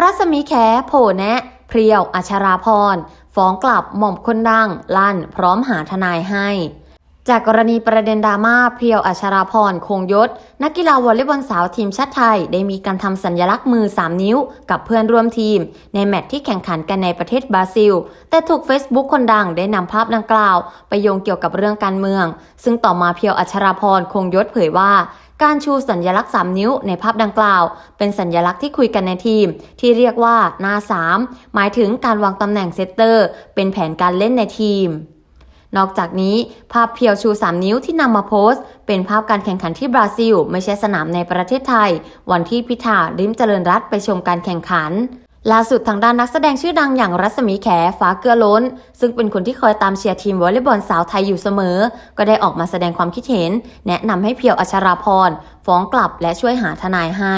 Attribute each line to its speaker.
Speaker 1: รัศมีแขโผแนะ เพรียวอัชราพร ฟ้องกลับหม่อมคนดัง ลั่น พร้อมหาทนายให้ จากกรณีประเด็นดราม่าเพรียวอัชราพรคงยศ นักกีฬาวอลเลย์บอลสาวทีมชาติไทย ได้มีการทำสัญลักษณ์มือ 3 นิ้ว กับเพื่อนร่วมทีม ในแมตช์ที่แข่งขันกันในประเทศบราซิล แต่ถูก Facebook คนดังได้นำภาพดังกล่าว ไปโยงเกี่ยวกับเรื่องการเมือง ซึ่งต่อมาเพียวอัชราพรคงยศเผยว่า การชูสัญลักษณ์ 3 นิ้วในภาพดังกล่าว เป็นสัญลักษณ์ที่คุยกันในทีม ที่เรียกว่าหน้า 3 หมายถึงการวางตำแหน่งเซตเตอร์ เป็นแผนการเล่นในทีม นอกจากนี้ ภาพเพียวชู 3 นิ้วที่นำมาโพสต์ เป็นภาพการแข่งขันที่บราซิล ไม่ใช่สนามในประเทศไทย วันที่พิธาริมเจริญรัตไปชมการแข่งขัน ล่าสุดทางด้านนักแสดงชื่อดังอย่างรัศมีแขฟ้าเกลือล้น ซึ่งเป็นคนที่คอยตามเชียร์ทีมวอลเลย์บอลสาวไทยอยู่เสมอ ก็ได้ออกมาแสดงความคิดเห็น แนะนำให้เพียวอัชราพรฟ้องกลับและช่วยหาทนายให้